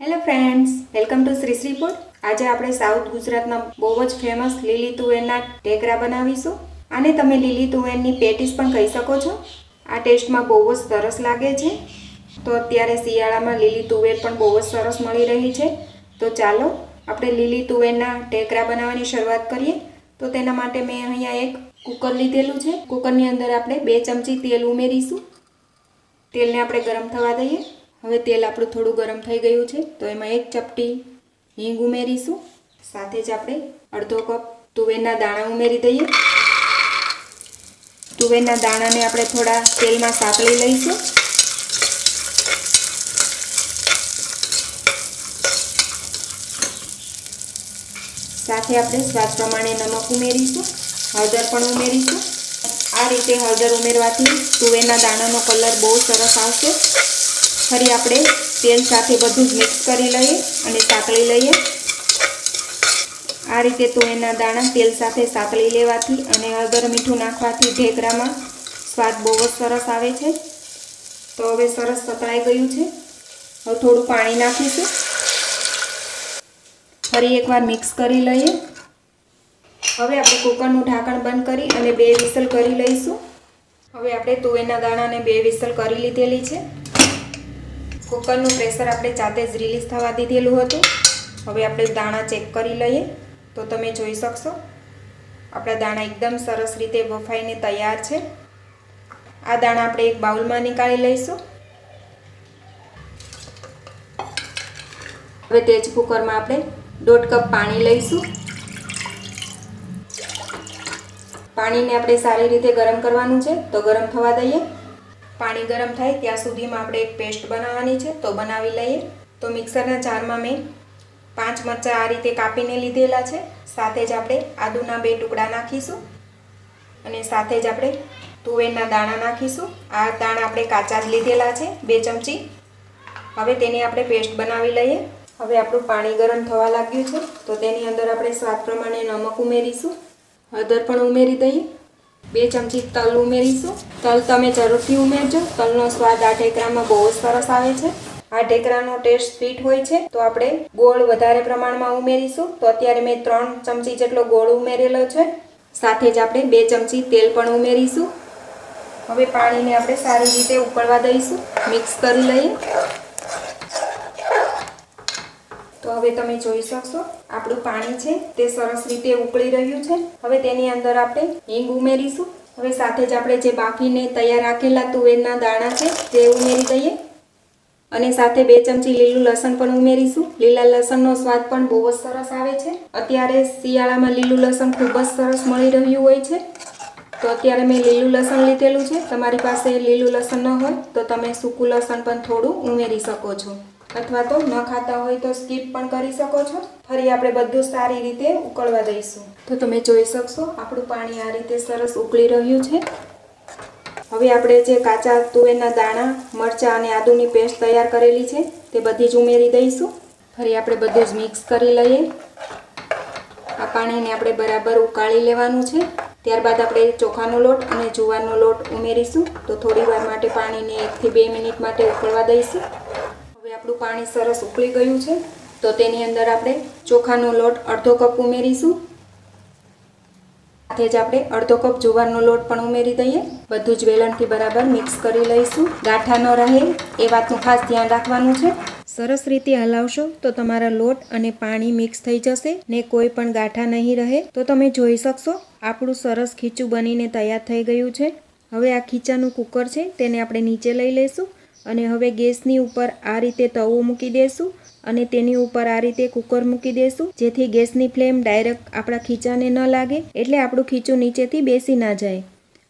Hello friends welcome to Shri Shri food આજે આપણે south ગુજરાતના બહુ જ ફેમસ લીલી તુવેરના ઢેકરા બનાવીશું. આને તમે લીલી તુવેરની પેટીસ પણ કહી શકો છો. આ ટેસ્ટમાં બહુ જ સરસ લાગે છે. તો અત્યારે શિયાળામાં લીલી તુવેર પણ બહુ જ સરસ મળી રહી છે. તો ચાલો, આપણે લીલી તુવેરના ઢેકરા બનાવવાની શરૂઆત કરીએ. તો તેના માટે મેં અહીંયા એક કુકર લીધેલું છે. કુકરની અંદર આપણે બે ચમચી તેલ ઉમેરીશું. તેલને આપણે ગરમ થવા દઈએ. હવે તેલ આપણું થોડું ગરમ થઈ ગયું છે, તો એમાં એક ચપટી હિંગ ઉમેરીશું. સાથે જ આપણે અડધો કપ તુવેરના દાણા ઉમેરી દઈએ. તુવેરના દાણાને આપણે થોડા તેલમાં સાંકળી લઈશું. સાથે આપણે સ્વાદ પ્રમાણે નમક ઉમેરીશું, હળદર પણ ઉમેરીશું. આ રીતે હળદર ઉમેરવાથી તુવેરના દાણાનો કલર બહુ સરસ આવશે. ફરી આપણે તેલ સાથે બધું જ મિક્સ કરી લઈએ અને સાંકળી લઈએ. આ રીતે તુવેરના દાણા તેલ સાથે સાંકળી લેવાથી અને હળદર મીઠું નાખવાથી ઢેકરામાં સ્વાદ બહુ જ સરસ આવે છે. તો હવે સરસ સતળાઈ ગયું છે. હવે થોડું પાણી નાખીશું. ફરી એકવાર મિક્સ કરી લઈએ. હવે આપણે કુકરનું ઢાંકણ બંધ કરી અને બે વિસલ કરી લઈશું. હવે આપણે તુવેરના દાણાને બે વિસલ કરી લીધેલી છે. કુકરનું પ્રેશર આપણે જાતે જ રિલીઝ થવા દીધેલું હતું. હવે આપણે દાણા ચેક કરી લઈએ. તો તમે જોઈ શકશો. આપણા દાણા એકદમ સરસ રીતે બફાઈને તૈયાર છે. આ દાણા આપણે એક બાઉલમાં નીકાળી લઈશું. હવે તેજ કુકરમાં આપણે દોઢ કપ પાણી લઈશું. પાણીને આપણે સારી રીતે ગરમ કરવાનું છે. તો ગરમ થવા દઈએ. પાણી ગરમ થાય ત્યાં સુધીમાં આપણે એક પેસ્ટ બનાવવાની છે, તો બનાવી લઈએ. તો મિક્સરના જારમાં મેં પાંચ મરચાં આ રીતે કાપીને લીધેલા છે. સાથે જ આપણે આદુના બે ટુકડા નાખીશું અને સાથે જ આપણે તુવેરના દાણા નાખીશું. આ દાણા આપણે કાચા જ લીધેલા છે, બે ચમચી. હવે તેની આપણે પેસ્ટ બનાવી લઈએ. હવે આપણું પાણી ગરમ થવા લાગ્યું છે, તો તેની અંદર આપણે સ્વાદ પ્રમાણે નમક ઉમેરીશું. હળદર પણ ઉમેરી દઈએ. બે ચમચી તલ ઉમેરીશું. તલ તમે જરૂરથી ઉમેરજો. તલનો સ્વાદ આ ઢેકરામાં બહુ જ સરસ આવે છે. આ ઢેકરાનો ટેસ્ટ સ્વીટ હોય છે. તો આપણે ગોળ વધારે પ્રમાણમાં ઉમેરીશું. તો અત્યારે મેં ત્રણ ચમચી જેટલો ગોળ ઉમેરેલો છે. સાથે જ આપણે બે ચમચી તેલ પણ ઉમેરીશું. હવે પાણીને આપણે સારી રીતે ઉકળવા દઈશું. મિક્સ કરી લઈએ. તો હવે તમે જોઈ શકશો, આપણું પાણી છે તે સરસ રીતે ઉકળી રહ્યું છે. હવે તેની અંદર આપણે હિંગ ઉમેરીશું. હવે સાથે જ આપણે જે બાફીને તૈયાર રાખેલા તુવેરના દાણા છે તે ઉમેરી દઈએ. અને સાથે બે ચમચી લીલું લસણ પણ ઉમેરીશું. લીલા લસણનો સ્વાદ પણ બહુ જ સરસ આવે છે. અત્યારે શિયાળામાં લીલું લસણ ખૂબ જ સરસ મળી રહ્યું હોય છે. તો અત્યારે મેં લીલું લસણ લીધેલું છે. તમારી પાસે લીલું લસણ ન હોય તો તમે સૂકું લસણ પણ થોડું ઉમેરી શકો છો. અથવા તો ન ખાતા હોય તો સ્કીપ પણ કરી શકો છો. ફરી આપણે બધું સારી રીતે ઉકળવા દઈશું. તો તમે જોઈ શકશો, આપણું પાણી આ રીતે સરસ ઉકળી રહ્યું છે. હવે આપણે જે કાચા તુવેરના દાણા, મરચાં અને આદુની પેસ્ટ તૈયાર કરેલી છે, તે બધી જ ઉમેરી દઈશું. ફરી આપણે બધું જ મિક્સ કરી લઈએ. આ પાણીને આપણે બરાબર ઉકાળી લેવાનું છે. ત્યારબાદ આપણે ચોખાનો લોટ અને જુવારનો લોટ ઉમેરીશું. તો થોડી વાર માટે પાણીને એકથી બે મિનિટ માટે ઉકળવા દઈશું. આપણું પાણી સરસ ઉકળી ગયું છે, તો તેની અંદર આપણે ચોખાનો લોટ અડધો કપ ઉમેરીશું. સાથે જ આપણે અડધો કપ જુવારનો લોટ પણ ઉમેરી દઈએ. બધું જ વેલણથી બરાબર મિક્સ કરી લઈશું. ગાંઠા ન રહે એ વાતનું ખાસ ધ્યાન રાખવાનું છે. સરસ રીતે હલાવશો તો તમારા લોટ અને પાણી મિક્સ થઈ જશે ને કોઈ પણ ગાંઠા નહીં રહે. તો તમે જોઈ શકશો, આપણું સરસ ખીચું બનીને તૈયાર થઈ ગયું છે. હવે આ ખીચાનું કુકર છે, તેને આપણે નીચે લઈ લઈશું. અને હવે ગેસની ઉપર આ રીતે તવો મૂકી દેશું અને તેની ઉપર આ રીતે કુકર મૂકી દેશું, જેથી ગેસની ફ્લેમ ડાયરેક્ટ આપણા ખીચાને ન લાગે, એટલે આપણું ખીચું નીચેથી બેસી ના જાય.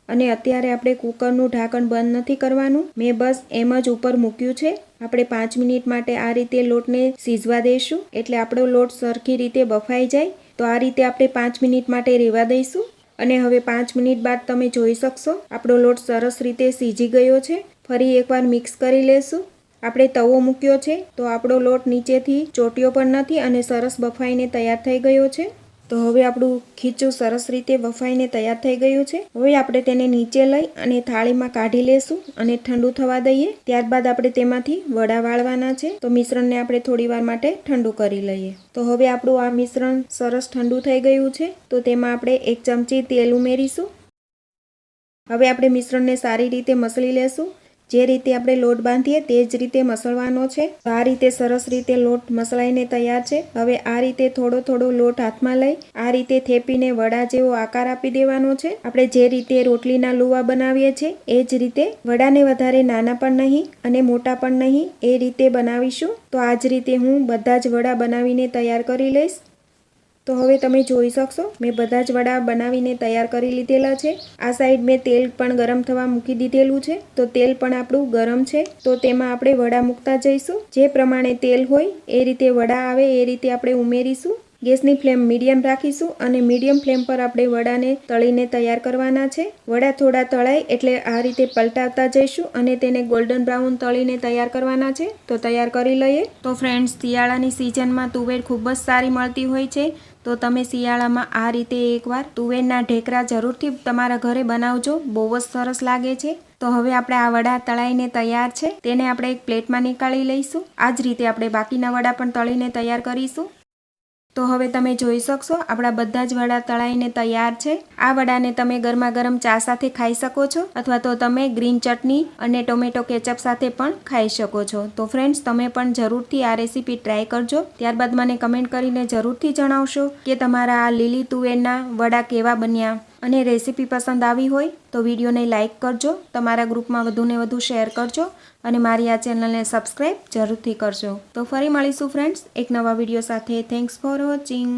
અને અત્યારે આપણે કુકરનું ઢાંકણ બંધ નથી કરવાનું. મેં બસ એમ જ ઉપર મૂક્યું છે. આપણે પાંચ મિનિટ માટે આ રીતે લોટને સીઝવા દઈશું, એટલે આપણો લોટ સરખી રીતે બફાઈ જાય. તો આ રીતે આપણે પાંચ મિનિટ માટે રહેવા દઈશું. અને હવે પાંચ મિનિટ બાદ તમે જોઈ શકશો, આપણો લોટ સરસ રીતે સીજી ગયો છે. ફરી એકવાર મિક્સ કરી લેશું. આપણે તવો મૂક્યો છે, તો આપણો લોટ નીચેથી ચોટ્યો પણ નથી અને સરસ બફાઈને તૈયાર થઈ ગયો છે. તો હવે આપણું ખીચું સરસ રીતે બફાઈને તૈયાર થઈ ગયું છે. હવે આપણે તેને નીચે લઈ અને થાળીમાં કાઢી લેશું અને ઠંડુ થવા દઈએ. ત્યારબાદ આપણે તેમાંથી વડા વાળવાના છે, તો મિશ્રણને આપણે થોડી વાર માટે ઠંડુ કરી લઈએ. તો હવે આપણું આ મિશ્રણ સરસ ઠંડુ થઈ ગયું છે, તો તેમાં આપણે એક ચમચી તેલ ઉમેરીશું. હવે આપણે મિશ્રણને સારી રીતે મસળી લેશું. જે રીતે આપણે લોટ બાંધીએ તે જ રીતે મસળવાનો છે. આ રીતે સરસ રીતે લોટ મસળાઈને તૈયાર છે. હવે આ રીતે થોડો થોડો લોટ હાથમાં લઈ આ રીતે થેપીને વડા જેવો આકાર આપી દેવાનો છે. આપણે જે રીતે રોટલીના લુવા બનાવીએ છીએ એ જ રીતે વડાને વધારે નાના પણ નહીં અને મોટા પણ નહીં એ રીતે બનાવીશું. તો આ જ રીતે હું બધા જ વડા બનાવીને તૈયાર કરી લઈશ. તો હવે તમે જોઈ શકશો, મેં બધા જ વડા બનાવીને તૈયાર કરી લીધેલા છે. આ સાઈડ મેં તેલ પણ ગરમ થવા મૂકી દીધેલું છે. તો તેલ પણ આપણું ગરમ છે. તો તેમાં આપણે વડા મૂકતા જઈશું. જે પ્રમાણે તેલ હોય, એ રીતે વડા આવે, એ રીતે આપણે ઉમેરીશું. ગેસની ફ્લેમ મીડિયમ રાખીશું અને મીડિયમ ફ્લેમ પર આપણે વડાને તળીને તૈયાર કરવાના છે. વડા થોડા તળાય એટલે આ રીતે પલટાવતા જઈશું અને તેને ગોલ્ડન બ્રાઉન તળીને તૈયાર કરવાના છે. તો તૈયાર કરી લઈએ. તો ફ્રેન્ડ્સ શિયાળાની સિઝનમાં તુવેર ખૂબ જ સારી મળતી હોય છે. તો તમે શિયાળામાં આ રીતે એકવાર તુવેરના ઢેકરા જરૂરથી તમારા ઘરે બનાવજો. બહુ જ સરસ લાગે છે. તો હવે આપણે આ વડા તળાઈને તૈયાર છે. તેને આપણે એક પ્લેટમાં નીકાળી લઈશું. આ જ રીતે આપણે બાકીના વડા પણ તળીને તૈયાર કરીશું. તો હવે તમે જોઈ શકશો, આપણા બધા જ વડા તળાઈને તૈયાર છે. આ વડાને તમે ગરમા ગરમ ચા સાથે ખાઈ શકો છો અથવા તો તમે ગ્રીન ચટણી અને ટોમેટો કેચઅપ સાથે પણ ખાઈ શકો છો. તો ફ્રેન્ડ્સ, તમે પણ જરૂરથી આ રેસીપી ટ્રાય કરજો. ત્યારબાદ મને કમેન્ટ કરીને જરૂરથી જણાવશો કે તમારા આ લીલી તુવેરના વડા કેવા બન્યા. અને રેસીપી પસંદ આવી હોય તો વિડીયોને લાઇક કરજો, તમારા ગ્રુપમાં વધુને વધુ શેર કરજો અને મારી આ ચેનલને સબસ્ક્રાઈબ જરૂરથી કરજો. તો ફરી મળીશું ફ્રેન્ડ્સ એક નવા વીડિયો સાથે. Thanks for watching